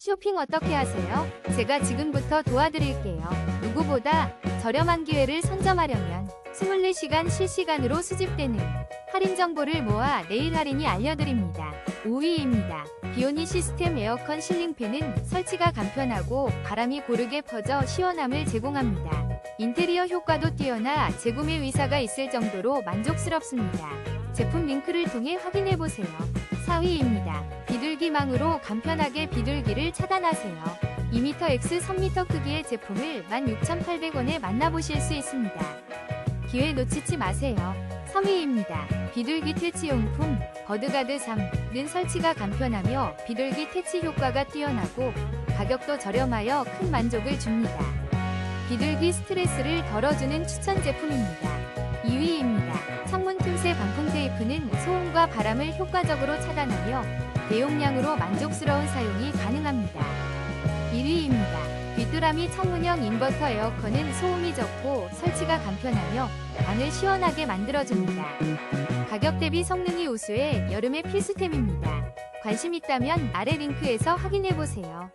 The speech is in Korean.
쇼핑 어떻게 하세요? 제가 지금부터 도와드릴게요. 누구보다 저렴한 기회를 선점하려면 24시간 실시간으로 수집되는 할인 정보를 모아 내일 할인이 알려드립니다. 5위입니다. 비오니 시스템 에어컨 실링팬은 설치가 간편하고 바람이 고르게 퍼져 시원함을 제공합니다. 인테리어 효과도 뛰어나 재구매 의사가 있을 정도로 만족스럽습니다. 제품 링크를 통해 확인해보세요. 4위입니다. 비둘기망으로 간편하게 비둘기를 차단하세요. 2mx 3m 크기의 제품을 16,800원에 만나보실 수 있습니다. 기회 놓치지 마세요. 3위입니다. 비둘기 퇴치용품 버드가드 3는 설치가 간편하며 비둘기 퇴치 효과가 뛰어나고 가격도 저렴하여 큰 만족을 줍니다. 비둘기 스트레스를 덜어주는 추천 제품입니다. 2위입니다. 창문 틈새 방풍 테이프는 소음과 바람을 효과적으로 차단하며 대용량으로 만족스러운 사용이 가능합니다. 1위입니다. 귀뚜라미 창문형 인버터 에어컨은 소음이 적고 설치가 간편하며 방을 시원하게 만들어줍니다. 가격 대비 성능이 우수해 여름의 필수템입니다. 관심 있다면 아래 링크에서 확인해보세요.